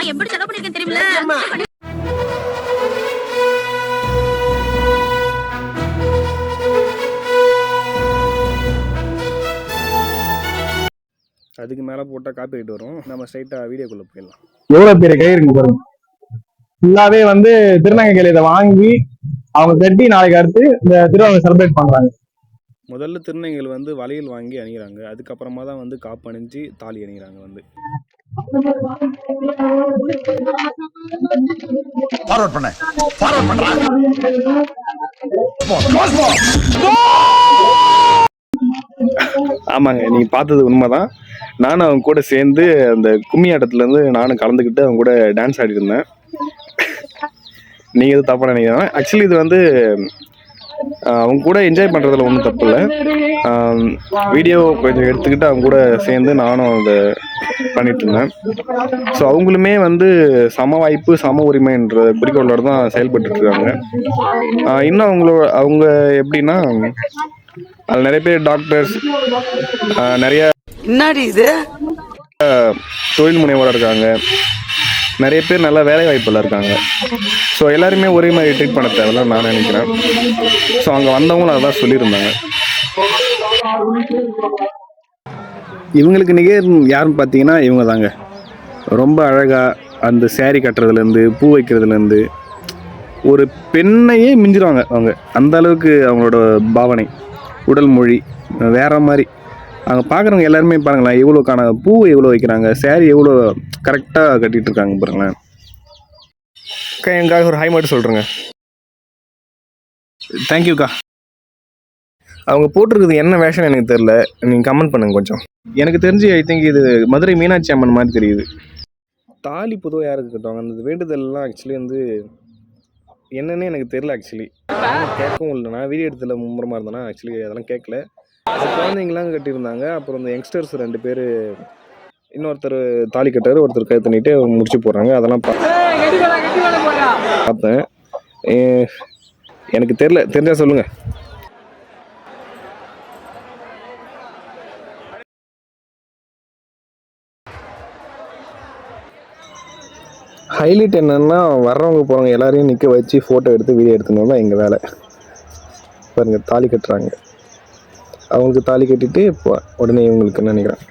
நான் எப்படி செலவு பண்ணிருக்கேன் தெரியுமில்ல? அதுக்கு மேலே போட்டால் காப்பி ரைட் வரும். நம்ம ஸ்ட்ரைட்டாக வீடியோக்குள்ளே போயிடலாம். எவ்வளவு பெரிய கை இருக்கு பாருங்க. ஃபுல்லாவே வந்து திருநங்கைகள் இதை வாங்கி அவங்க கட்டி நாளைக்கு அடுத்து இந்த திருவிழா செலிப்ரேட் பண்றாங்க. முதல்ல திருநங்கைகள் வந்து வளையல் வாங்கி அணிகிறாங்க அதுக்கப்புறமா தான் வந்து காப்பு அணிஞ்சு தாலி அணிகிறாங்க வந்து. ஃபார்வர்ட் பண்ண. ஃபார்வர்ட் பண்றா. ஆமாங்க நீங்கள் பார்த்தது உண்மைதான். நானும் அவங்க கூட சேர்ந்து அந்த கும்மி ஆட்டத்துலேருந்து நானும் கலந்துக்கிட்டு அவங்க கூட டான்ஸ் ஆடிட்டு இருந்தேன். நீங்க எதுவும் தப்பா நினைக்கிறேன் ஆக்சுவலி இது வந்து அவங்க கூட என்ஜாய் பண்ணுறதுல ஒன்றும் தப்பு இல்லை வீடியோ கொஞ்சம் எடுத்துக்கிட்டு அவங்க கூட சேர்ந்து நானும் அதை பண்ணிட்டு இருந்தேன். ஸோ அவங்களுமே வந்து சம வாய்ப்பு சம உரிமைன்ற குறிக்கோளோட தான் செயல்பட்டு இருக்காங்க. இன்னும் அவங்களோட அவங்க எப்படின்னா அதில் நிறைய பேர் டாக்டர்ஸ் நிறைய என்னடி இது? தொழில் முனைவோராக இருக்காங்க. நிறைய பேர் நல்லா வேலை வாய்ப்பில் இருக்காங்க. ஸோ எல்லாருமே ஒரே மாதிரி ட்ரீட் பண்ண தேவையில்ல நான் நினைக்கிறேன். ஸோ அங்கே வந்தவங்களும் அதான் சொல்லியிருந்தாங்க. இவங்களுக்கு நிகர் யாருன்னு பார்த்தீங்கன்னா இவங்க தாங்க. ரொம்ப அழகாக அந்த சேரீ கட்டுறதுலேருந்து பூ வைக்கிறதுலேருந்து ஒரு பெண்ணையே மிஞ்சிருவாங்க அவங்க. அந்த அளவுக்கு அவங்களோட பாவனை. உடல் மொழி வேற மாதிரி. அங்கே பார்க்குறவங்க எல்லாருமே பாருங்களேன் எவ்வளோக்கான பூ எவ்வளோ வைக்கிறாங்க saree எவ்வளோ கரெக்டாக கட்டிட்டு இருக்காங்க பாருங்களேன். அக்கா ஒரு ஹை மட்டும் சொல்கிறேங்க தேங்க்யூக்கா அவங்க போட்டிருக்குது என்ன வேஷம் எனக்கு தெரில நீங்கள் கமெண்ட் பண்ணுங்க கொஞ்சம். எனக்கு தெரிஞ்சு ஐ திங்க் இது மதுரை மீனாட்சி அம்மன் மாதிரி தெரியுது. தாலி பொதுவாக யாருக்கு கட்டுவாங்க? அந்த வேண்டுதல்லாம் ஆக்சுவலி வந்து என்னன்னு எனக்கு தெரில ஆக்சுவலி கேட்கவும் இல்லை. நான் வீடியோ எடுத்துல மும்முரமாக இருந்தேன்னா ஆக்சுவலி அதெல்லாம் கேட்கல. அது குழந்தைங்களாம் கட்டியிருந்தாங்க. அப்புறம் இந்த யங்ஸ்டர்ஸ் ரெண்டு பேர் இன்னொருத்தர் தாலி கட்டாரு ஒருத்தர் கை தண்ணிட்டு முடிச்சு போடுறாங்க. அதெல்லாம் பார்த்தேன். எனக்கு தெரில தெரிஞ்சா சொல்லுங்க. ஹைலைட் என்னன்னா வர்றவங்க போகிறவங்க எல்லாரையும் நிற்க வச்சு ஃபோட்டோ எடுத்து வீடியோ எடுத்துன்னு தான் எங்கள் வேலை. பாருங்கள் தாலி கட்டுறாங்க. அவங்களுக்கு தாலி கட்டிட்டு இப்போ உடனே இவங்களுக்கு நினைக்கிறேன்?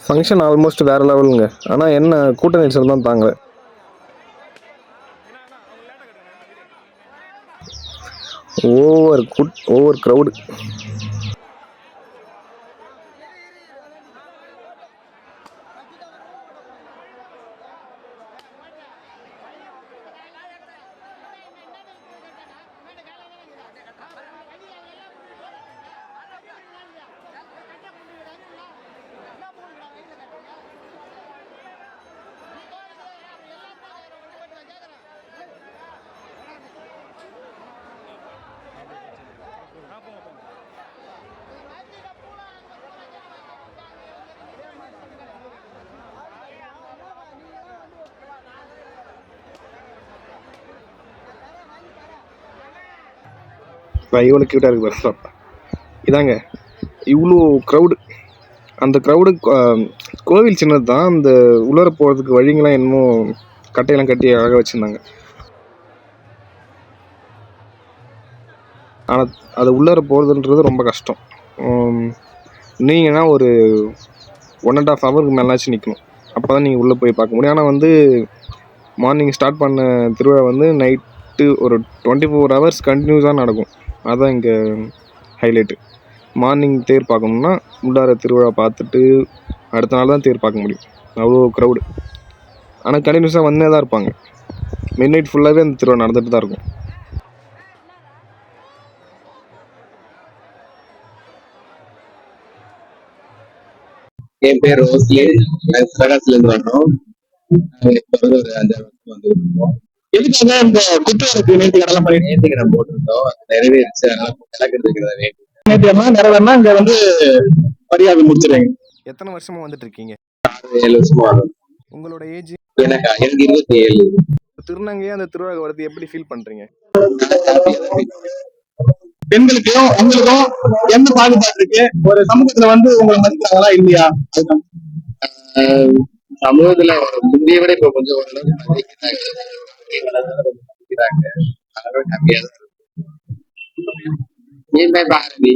ஃபங்க்ஷன் ஆல்மோஸ்ட் வேற லெவலுங்க ஆனால் என்ன கூட்ட நெரிசல் தான் தாங்க ஓவர் குட் ஓவர் க்ரௌடு இவ்வளோ க்யூட்டாக இருக்கு ஸ்டாப் இதாங்க. இவ்வளோ க்ரௌடு அந்த க்ரௌடு கோவில் சின்னது தான் அந்த உள்ளர போகிறதுக்கு வழிங்கெல்லாம் என்னமோ கட்டையெல்லாம் கட்டி அழகாக வச்சுருந்தாங்க. ஆனால் அது உள்ளர போகிறதுன்றது ரொம்ப கஷ்டம். நீங்கன்னா ஒரு ஒன் அண்ட் ஆஃப் ஹவருக்கு மேலாச்சும் நிற்கணும் அப்போ தான் நீங்கள் உள்ளே போய் பார்க்க முடியும். ஆனால் வந்து மார்னிங் ஸ்டார்ட் பண்ண திருவிழா வந்து நைட்டு ஒரு டுவெண்ட்டி ஃபோர் ஹவர்ஸ் கண்டினியூஸாக நடக்கும். அதுதான் இங்கே ஹைலைட்டு மார்னிங் தேர் பார்க்கணுன்னா உள்ளார திருவிழா பார்த்துட்டு அடுத்த நாள் தான் தேர் பார்க்க முடியும். அவ்வளோ க்ரௌடு ஆனால் கண்டினியூஸாக வந்தே தான் இருப்பாங்க. மிட் நைட் ஃபுல்லாகவே அந்த திருவிழா நடந்துட்டு தான் இருக்கும். என் பேர் ரோஸ்லி நாங்க சிவகாசில இருந்து வரோம் நாங்க வந்து ஒரு அஞ்சாறு வருஷம் வந்துருக்கோம் எதுக்காக இந்த குற்றவாளிக்கு நேர்த்தி கடலாம் பண்ணிட்டு நேற்றுக்கு நம்ம போட்டிருந்தோம். நிறைவேறிச்சு அதனால வேண்டி நேர்த்தியம்னா நிறைவேறனா இங்க வந்து மரியாதை முடிச்சிடுறீங்க எத்தனை வருஷமாக வந்துட்டு இருக்கீங்க? ஏழு வருஷமா உங்களோட ஏஜ் எனக்கு எனக்கு இருபத்தி ஏழு திருநங்கையே அந்த திருவிழா வரது எப்படி ஃபீல் இருக்கு. பெண்களுக்கும் உங்களுக்கும் எந்த பாகுபாடு இருக்கு? ஒரு சமூகத்துல வந்து உங்களை மதிக்கிறாங்களா இல்லையா? சமூகத்துல முந்தைய விட இப்ப கொஞ்சம் ஓரளவுக்கு மதிக்கிறாங்க அதனால ஹாப்பியா தான் இருக்கு. பாரதி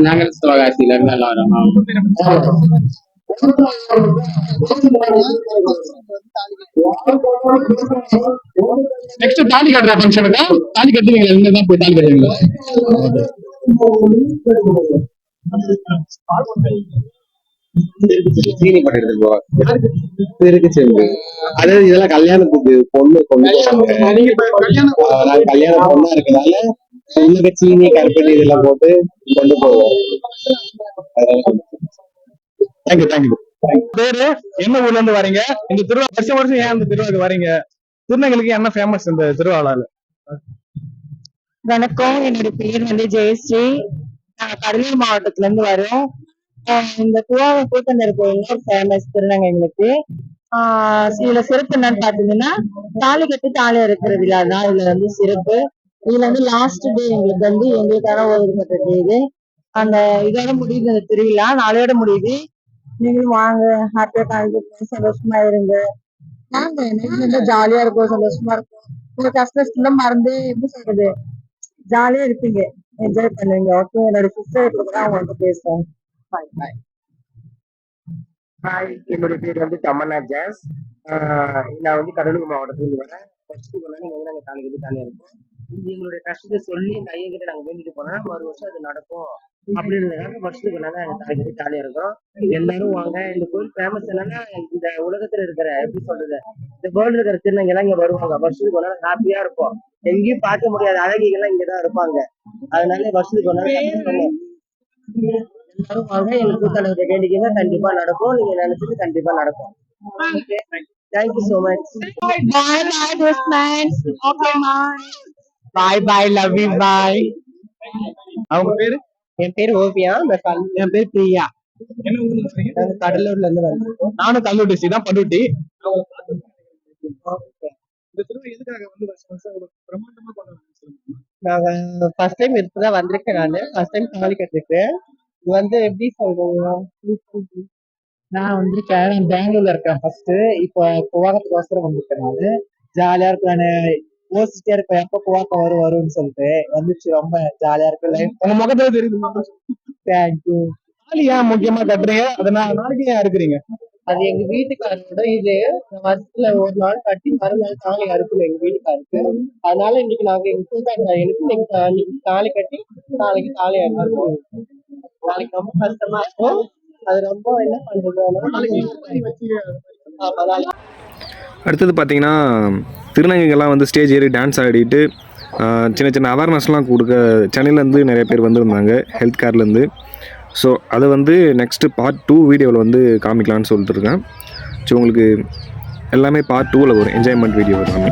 நாங்கள் சிவகாசியில இருந்து எல்லாம் வரோம் நெக்ஸ்ட் தாலி கட்டுற ஃபங்க்ஷனுக்கு தாலி கட்டுவீங்களா இங்க தான் போய் தாலி கட்டுவீங்களா சீனி பண்ணிட்டு போவாங்க. இருக்கு செம்பு அதாவது இதெல்லாம் கல்யாணத்துக்கு பொண்ணு கொண்டு கல்யாண பொண்ணா இருக்கனால பொண்ணுக்கு சீனி கருப்பட்டி இதெல்லாம் போட்டு கொண்டு போவோம் தேங்க்யூ தேங்க்யூ பேரு? என்ன ஊர்ல இருந்து வரீங்க? இந்த திருவிழா வருஷம் வருஷம் ஏன் இந்த திருவிழாக்கு வரீங்க? திருநெல்வேலிக்கு என்ன ஃபேமஸ் இந்த திருவிழால வணக்கம். என்னோட பேர் வந்து ஜெயஸ்ரீ. நாங்க கடலூர் மாவட்டத்துல இருந்து வரோம். இந்த குவாவை கூத்தண்டர் கோயில் ஃபேமஸ் திருநங்கைகளுக்கு ஆஹ் இதுல சிறப்பு என்னன்னு பாத்தீங்கன்னா தாலி கட்டி தாலி இருக்கிற விழா தான். இதுல வந்து சிறப்பு. இதுல வந்து லாஸ்ட் டே எங்களுக்கு வந்து எங்களுக்கான ஒதுக்கப்பட்ட இது அந்த இதோட முடியுது அந்த திருவிழா. நாளையோட முடியுது. நீங்களும் வாங்க. ஹாப்பியா காலேஜ் சந்தோஷமா இருங்க. ஜாலியா இருக்கும் சந்தோஷமா இருக்கும். உங்க கஷ்டம் மறந்து எப்படி சொல்றது? ஜாலியா இருப்பீங்க. என்ஜாய் பண்ணுவீங்க ஓகே என்னோட சிஸ்டர் கூட அவங்க வந்து பேசுறேன். பாய் பாய் ஹாய் என்னுடைய பேர் வந்து தமன்னா ஜாஸ் ஆஹ் நான் வந்து கடலூர் மாவட்டத்துலேருந்து வரேன். ஃபர்ஸ்ட் போனாலும் வந்து நாங்கள் காலை தானே இருக்கோம் இது எங்களுடைய கஷ்டத்தை சொல்லி இந்த ஐயங்கிட்ட நாங்கள் வேண்டிட்டு போனா மறு வருஷம் அது நடக்கும். அப்படின்றதுனால வருஷத்துக்கு கொண்டாங்க நாங்கள் காலை தானே ஜாலியாக இருக்கோம். எல்லாரும் வாங்க. இந்த கோயில் ஃபேமஸ் என்னன்னா இந்த உலகத்துல இருக்கிற எப்படி சொல்றது? இந்த வேர்ல்டு இருக்கிற திருநங்கை எல்லாம் இங்க வருவாங்க. வருஷத்துக்கு போனாலும் ஹாப்பியா இருப்போம். எங்கேயும் பார்க்க முடியாத. அழகிகள்லாம் இங்கதான் இருப்பாங்க. அதனால வருஷத்துக்கு போனாலும் எல்லாரும் வாங்க. கண்டிப்பா நடக்கும். நீங்க நினைச்சது கண்டிப்பா நடக்கும். Thank you so much bye bye okay bye bye bye love you bye அவங்க பேரு? என் பேர் ஓவியா நான் என் பேர் பிரியா. கடலூர்ல இருந்து வந்தோம் நானும் கல்லூர் டிஸ்ட்ரிக் தான் பண்ருட்டி. நாங்க ஃபர்ஸ்ட் டைம் இப்பதான் வந்திருக்கேன் நானு. ஃபர்ஸ்ட் டைம் தாலி கட்டிருக்கேன். வந்து எப்படி சொல்றது? நான் வந்திருக்கேன் பெங்களூர்ல இருக்கேன் ஃபர்ஸ்ட் இப்போ குவாகத்துக்கோசரம் வந்திருக்கேன் நானு. ஜாலியா இருக்கு நான் யோசிச்சுட்டே இருப்பேன். எப்போ குவாக்கம் வரும் வரும்னு சொல்லிட்டு. வந்துச்சு ரொம்ப ஜாலியா இருக்கு லைஃப் உங்க முகத்துல தெரியுது தேங்க்யூ தாலி ஏன் முக்கியமா கட்டுறீங்க? அதை நான் நாளைக்கு ஏன் இருக்கிறீங்க அது எங்க வீட்டுக்காரரோட இது. வருஷத்துல ஒரு நாள் கட்டி மறுநாள் தாலி அறுக்கணும் எங்க வீட்டுக்காருக்கு. அதனால இன்னைக்கு நாங்க எங்க இன்னைக்கு தா- இன்னைக்கு தாலி கட்டி நாளைக்கு தாலி அறுக்கணும். நாளைக்கு ரொம்ப கஷ்டமா இருக்கும். அது ரொம்ப என்ன பண்றது? அடுத்தது பார்த்தீங்கன்னா திருநங்கைகள்லாம் வந்து ஸ்டேஜ் ஏறி டான்ஸ் ஆடிட்டு சின்ன சின்ன அவேர்னஸ்லாம் கொடுக்க சென்னையிலேருந்து நிறைய பேர் வந்திருந்தாங்க ஹெல்த் கேர்லேருந்து ஸோ அதை வந்து நெக்ஸ்ட்டு பார்ட் டூ வீடியோவில் வந்து காமிக்கலான்னு சொல்லிட்டு இருக்கேன். ஸோ உங்களுக்கு எல்லாமே பார்ட் டூவில் வரும் என்ஜாய்மெண்ட் வீடியோ எல்லாமே